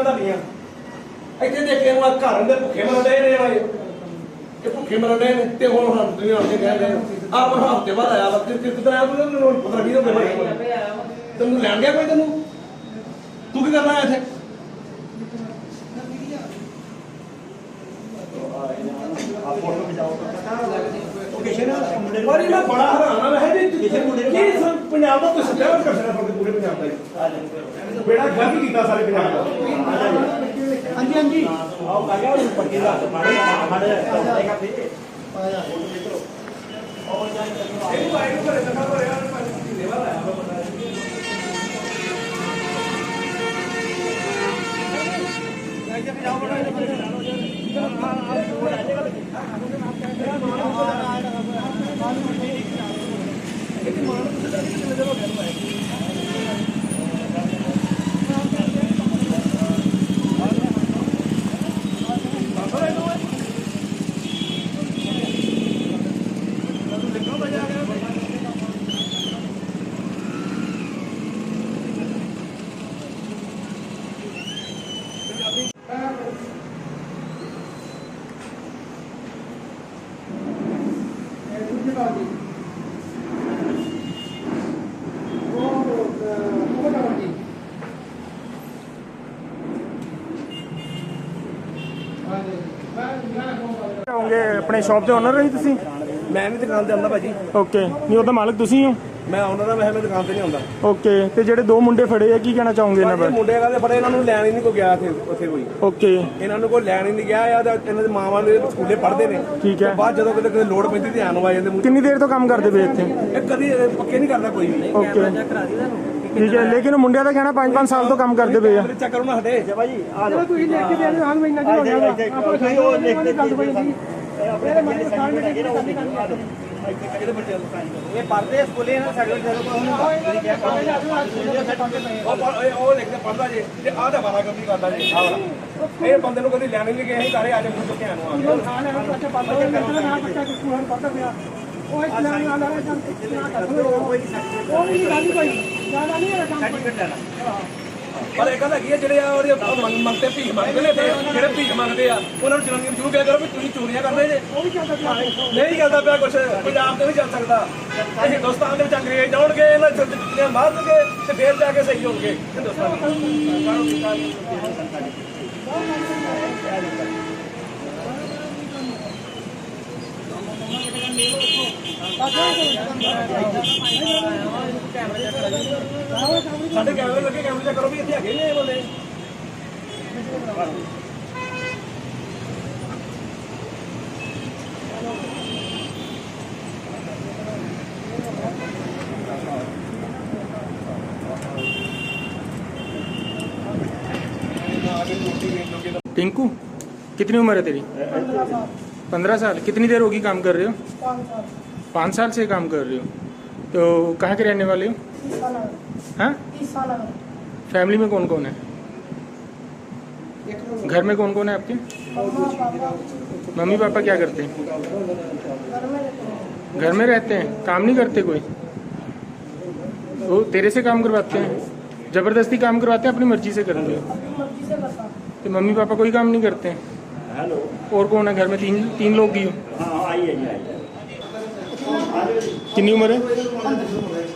ਚੀਕਾਂ ਤੁਹਾਡੀਆਂ ਇੱਥੇ ਦੇਖ ਕੇ ਉਹ ਘਰ ਦੇ ਭੁੱਖੇ ਮਰਦੇ ਨੇ ਆਏ। ਇਹ ਭੁੱਖੇ ਮਰਦੇ ਨੇ ਤੇ ਹੁਣ ਹਮ ਤੁਸੀਂ ਹੁਣ ਕਹਿ ਰਹੇ ਆਪ ਹਫ਼ਤੇ ਬਾਅਦ ਆਇਆ ਵਕਤ ਕਿ ਕਿਦਾਂ ਆਇਆ ਤੂੰ ਪਤਾ ਨਹੀਂ ਹੁੰਦਾ ਤੈਨੂੰ ਲੈਣ ਗਿਆ ਕੋਈ ਤੈਨੂੰ? ਤੂੰ ਕੀ ਕਰਨਾ ਇੱਥੇ? ਵਾਰੀ ਮੈਂ ਬੜਾ ਹੈਰਾਨ ਆ ਮੈਂ ਜੀ ਕੀ ਸ- ਪੰਜਾਬ ਦਾ ਤੁਸੀਂ ਸਟੇਵਰ ਕਰ ਸਕਦਾ ਪੂਰੇ ਪੰਜਾਬ ਦਾ ਹੀ। ਬੇੜਾ ਗਲਤ ਕੀਤਾ ਸਾਰੇ ਪੰਜਾਬ ਦਾ। ਹਾਂਜੀ ਹਾਂਜੀ ਆਓ ਕਾਗਾ ਉਹ ਪੱਕੇ ਦਾ ਮਾੜੇ ਮਾੜੇ ਚੌਂਕੇਗਾ ਫਿਰ। ਇਹ ਭਾਈ ਨੂੰ ਘਰੇ ਤੱਕ ਹੋ ਰਿਹਾ ਪੰਜ ਦੇਵਾ ਲਾਇਆ ਵਾ ਬੰਦਾ। ਦੂਜੀ ਬਾਤ ਜੀ ਉਹ ਉਹ ਕਰਾਂ ਜੀ ਹਾਂਜੀ ਮੈਂ ਮੈਂ ਹੋਗੇ ਆਪਣੇ ਸ਼ਾਪ ਦੇ ਓਨਰ ਰਹੀ ਤੁਸੀਂ? ਮੈਂ ਵੀ ਦੁਕਾਨ ਤੇ ਆਉਂਦਾ ਭਾਜੀ ਓਕੇ ਨਹੀਂ ਉਹਦਾ ਮਾਲਕ ਤੁਸੀਂ ਹੋ? ਮੈਂ ਆਉਂਦਾ ਤਾਂ ਮੈਂ ਮੈਂ ਦੁਕਾਨ ਤੇ ਨਹੀਂ ਆਉਂਦਾ। ਓਕੇ ਤੇ ਜਿਹੜੇ ਦੋ ਮੁੰਡੇ ਫੜੇ ਆ ਕੀ ਕਹਿਣਾ ਚਾਹੋਗੇ ਇਹਨਾਂ ਇਹ ਬਾਰੇ? ਮੁੰਡੇ ਕਹਿੰਦੇ ਬੜੇ ਇਹਨਾਂ ਨੂੰ ਲੈਣ ਹੀ ਨਹੀਂ ਕੋ ਗਿਆ ਇੱਥੇ ਉੱਥੇ ਕੋਈ। ਓਕੇ ਇਹਨਾਂ ਨੂੰ ਕੋਈ ਲੈਣ ਹੀ ਨਹੀਂ ਗਿਆ ਆ ਤੇ ਇਹਨਾਂ ਦੇ ਮਾਵਾਂ ਦੇ ਸਕੂਲੇ ਪੜ੍ਹਦੇ ਨੇ। ਠੀਕ ਹੈ। ਬਾਅਦ ਜਦੋਂ ਕਿਤੇ ਕਿਤੇ ਲੋੜ ਪੈਂਦੀ ਤੇ ਆਣ ਆ ਜਾਂਦੇ ਕਿੰਨੀ ਦੇਰ ਤੋਂ ਕੰਮ ਕਰਦੇ ਪਏ ਇੱਥੇ? ਇਹ ਕਦੀ ਪੱਕੇ ਨਹੀਂ ਕਰਦਾ ਕੋਈ। ਵੀ ਓਕੇ ਠੀਕ ਹੈ ਲੇਕਿਨ ਮੁੰਡਿਆਂ ਦਾ ਕਹਿਣਾ 5-5 ਸਾਲ ਤੋਂ ਕੰਮ ਕਰਦੇ ਪਏ ਆ। ਚੈੱਕ ਕਰੋ ਨਾ ਹਟੇ। ਚਲੋ ਤੁਸੀਂ ਲਿਖ ਕੇ ਦੇ ਦਿਓ ਹਾਂ ਮਹੀਨਾ ਜੀ ਹੋ ਗਿਆ। ਆਪਾਂ ਖਾਈ ਉਹ ਲਿਖ ਕੇ ਇਹ ਪੜਦੇ ਸਕੂਲੇ ਨਾ ਸਾਡੇ ਜਦੋਂ ਉਹ ਲਿਖਦੇ ਪੜਦਾ ਜੇ ਤੇ ਆਹ ਤਾਂ ਵਾਰਾ ਗੰਦੀ ਕਰਦਾ ਜੇ ਆਹ ਇਹ ਬੰਦੇ ਨੂੰ ਕਦੀ ਲੈਣ ਹੀ ਨਹੀਂ ਗਏ ਅਸੀਂ ਘਰੇ ਆ ਜਾ ਮੁੰਡੇ ਚੁੱਕੇ ਆਨੂੰ ਆ ਉਹ ਖਾ ਲੈਣਾ ਬੱਚਾ ਪੜਦਾ ਨਾ ਬੱਚਾ ਸਕੂਲ ਪੜਦਾ ਪਿਆ ਉਹ ਇਸ ਲੈਣ ਵਾਲਾ ਜਾਂ ਨਾ ਕਰ ਉਹ ਨਹੀਂ ਗੱਲ ਹੀ ਕੋਈ ਜ਼ਿਆਦਾ ਨਹੀਂ ਹੈ ਕੰਮ ਪਰ ਇਹ ਗੱਲ ਹੈਗੀ ਆ ਜਿਹੜੇ ਆ ਉਹਦੇ ਮੰਗ- ਮੰਗਤੇ ਭੀਖ ਮੰਗਦੇ ਨੇ ਜਿਹੜੇ ਭੀਖ ਮੰਗਦੇ ਆ ਉਹਨਾਂ ਨੂੰ ਜਨਾਨੀਆਂ ਜ਼ਰੂਰ ਕਿਹਾ ਕਰੋ ਵੀ ਤੁਸੀਂ ਚੋਰੀਆਂ ਕਰਦੇ ਜੇ। ਵੀ ਨਹੀਂ ਚੱਲਦਾ ਪਿਆ ਕੁਛ ਪੰਜਾਬ ਤੇ ਨਹੀਂ ਚੱਲ ਸਕਦਾ। ਇਹ ਹਿੰਦੁਸਤਾਨ ਦੇ ਵਿੱਚ ਅੰਗਰੇਜ਼ ਆਉਣਗੇ ਇਹਨਾਂ ਚੁੱਟੀਆਂ ਮਾਰਨਗੇ ਤੇ ਫੇਰ ਜਾ ਕੇ ਸਹੀ ਹੋਣਗੇ ਹਿੰਦੁਸਤਾਨ ਸਾਡੇ ਕੈਮਰੇ ਲੱਗੇ ਕੈਮਰੇ ਚੈੱਕ ਕਰੋ ਵੀ ਇੱਥੇ ਹੈਗੇ ਨੇ ਇਹ ਬੰਦੇ टिंकू कितनी उम्र है तेरी पंद्रह साल कितनी देर होगी काम कर रहे हो पाँच साल से काम कर रहे हो तो कहाँ के रहने वाले हो? हाँ? फैमिली में कौन कौन है घर में कौन कौन है आपके? Mummy papa. क्या करते हैं? घर में रहते हैं। काम नहीं करते कोई? वो तेरे से काम करवाते हैं? ज़बरदस्ती काम करवाते हैं? अपनी मर्ज़ी से करते हो? तो मम्मी पापा कोई काम नहीं करते? ਹੈਲੋ और कौन है? घर में तीन तीन लोग ही हो? ਕਿੰਨੀ ਉਮਰ ਹੈ?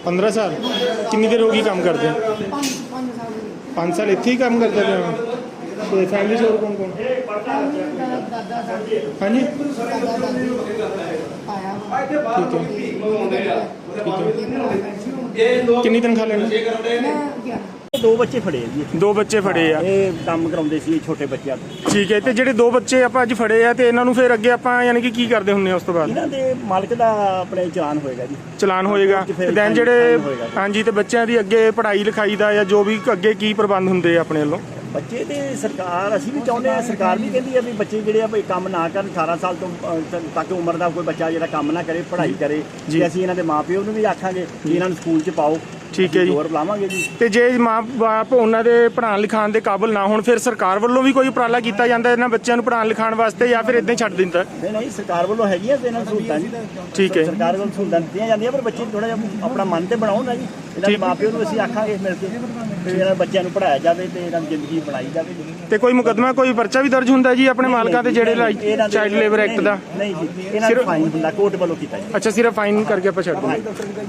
15 ਸਾਲ। ਕਿੰਨੀ ਦੇਰ ਹੋ ਗਈ ਕੰਮ ਕਰਦੇ? 5 ਸਾਲ ਇੱਥੇ ਹੀ ਕੰਮ ਕਰਦੇ ਰਹੇ ਹੋ? ਤੇ ਫੈਮਿਲੀ ਚ ਹੋਰ ਕੌਣ ਹਾਂਜੀ? ਕਿੰਨੀ ਤਨਖਾਹ ਲੈਣੀ? ਦੋ ਬੱਚੇ ਫੜੇ ਆ ਜੀ ਦੋ ਬੱਚੇ ਫੜੇ ਆ। ਇਹ ਕੰਮ ਕਰਾਉਂਦੇ ਸੀ ਛੋਟੇ ਬੱਚਿਆਂ ਤੋਂ ਠੀਕ ਹੈ ਤੇ ਜਿਹੜੇ ਦੋ ਬੱਚੇ ਆਪਾਂ ਅੱਜ ਫੜੇ ਆ ਤੇ ਇਹਨਾਂ ਨੂੰ ਫਿਰ ਅੱਗੇ ਆਪਾਂ ਯਾਨੀ ਕਿ ਕੀ ਕਰਦੇ ਹੁੰਨੇ ਆ ਉਸ ਤੋਂ ਬਾਅਦ? ਇਹਨਾਂ ਦੇ ਮਾਲਕ ਦਾ ਆਪਣੇ ਚਲਾਨ ਹੋਏਗਾ ਜੀ। ਚਲਾਨ ਹੋਏਗਾ। ਤੇ ਦੈਨ ਜਿਹੜੇ ਹਾਂਜੀ ਤੇ ਬੱਚਿਆਂ ਦੀ ਅੱਗੇ ਪੜ੍ਹਾਈ ਲਿਖਾਈ ਦਾ ਜਾਂ ਜੋ ਵੀ ਅੱਗੇ ਕੀ ਪ੍ਰਬੰਧ ਹੁੰਦੇ ਆ ਆਪਣੇ ਵੱਲੋਂ? ਬੱਚੇ ਤੇ ਸਰਕਾਰ ਅਸੀਂ ਵੀ ਚਾਹੁੰਦੇ ਆ ਸਰਕਾਰ ਵੀ ਕਹਿੰਦੀ ਆ ਵੀ ਬੱਚੇ ਜਿਹੜੇ ਆ ਵੀ ਕੰਮ ਨਾ ਕਰਨ 18 ਸਾਲ ਤੋਂ ਅ, ਤੱਕ ਉਮਰ ਦਾ ਕੋਈ ਬੱਚਾ ਜਿਹੜਾ ਕੰਮ ਨਾ ਕਰੇ ਪੜ੍ਹਾਈ ਕਰੇ ਜੀ। ਤੇ ਅਸੀਂ ਇਹਨਾਂ ਦੇ ਮਾਪਿਓ ਨੂੰ ਵੀ ਆਖਾਂਗੇ ਕਿ ਇਹਨਾਂ ਨੂੰ ਸਕੂਲ 'ਚ ਪਾਓ ਠੀਕ ਹੈ ਜੀ। ਹੋਰ ਬੁਲਾਵਾਂਗੇ ਜੀ ਤੇ ਜੇ ਮਾਂ-ਬਾਪ ਉਹਨਾਂ ਦੇ ਪੜ੍ਹਾਉਣ ਲਿਖਾਉਣ ਦੇ ਕਾਬਿਲ ਨਾ ਹੋਣ ਫਿਰ ਸਰਕਾਰ ਵੱਲੋਂ ਵੀ ਕੋਈ ਉਪਰਾਲਾ ਕੀਤਾ ਜਾਂਦਾ ਇਹਨਾਂ ਬੱਚਿਆਂ ਨੂੰ ਪੜ੍ਹਾਉਣ ਲਿਖਾਉਣ ਵਾਸਤੇ ਜਾਂ ਫਿਰ ਇਦਾਂ ਹੀ ਛੱਡ ਦਿੰਦਾ ਨਹੀਂ ਨਹੀਂ ਸਰਕਾਰ ਵੱਲੋਂ ਹੈਗੀਆਂ ਤੇ ਇਹਨਾਂ ਨੂੰ ਸਹੂਲਤਾਂ ਜੀ ਠੀਕ ਹੈ। ਸਰਕਾਰ ਵੱਲੋਂ ਸਹੂਲਤਾਂ ਦਿੱਤੀਆਂ ਜਾਂਦੀਆਂ ਪਰ ਬੱਚੇ ਥੋੜਾ ਜਿਹਾ ਆਪਣਾ ਮਨ ਤੇ ਬਣਾਉਣ ਨਾ ਜੀ ਇਹਨਾਂ ਦੇ ਠੀਕ। ਮਾਪਿਓ ਨੂੰ ਅਸੀਂ ਆਖਾਂਗੇ ਮਿਲ ਕੇ ਤੇ ਇਹਨਾਂ ਬੱਚਿਆਂ ਨੂੰ ਪੜਾਇਆ ਜਾਵੇ ਤੇ ਇਹਨਾਂ ਦੀ ਜ਼ਿੰਦਗੀ ਬਣਾਈ ਜਾਵੇ। ਤੇ ਕੋਈ ਮੁਕਦਮਾ ਕੋਈ ਪਰਚਾ ਵੀ ਦਰਜ ਹੁੰਦਾ ਜੀ ਆਪਣੇ ਮਾਲਕਾਂ ਤੇ ਜਿਹੜੇ ਚਾਈਲਡ ਲੇਬਰ ਐਕਟ ਦਾ ਨਹੀਂ ਜੀ ਇਹਨਾਂ ਦਾ ਫਾਈਨ ਹੁੰਦਾ ਕੋਰਟ ਵੱਲੋਂ ਕੀਤਾ ਜੀ। ਅੱਛਾ ਸਿਰਫ ਫਾਈਨ ਕਰਕੇ ਆਪਾਂ ਛੱਡ ਦਿੰਦੇ।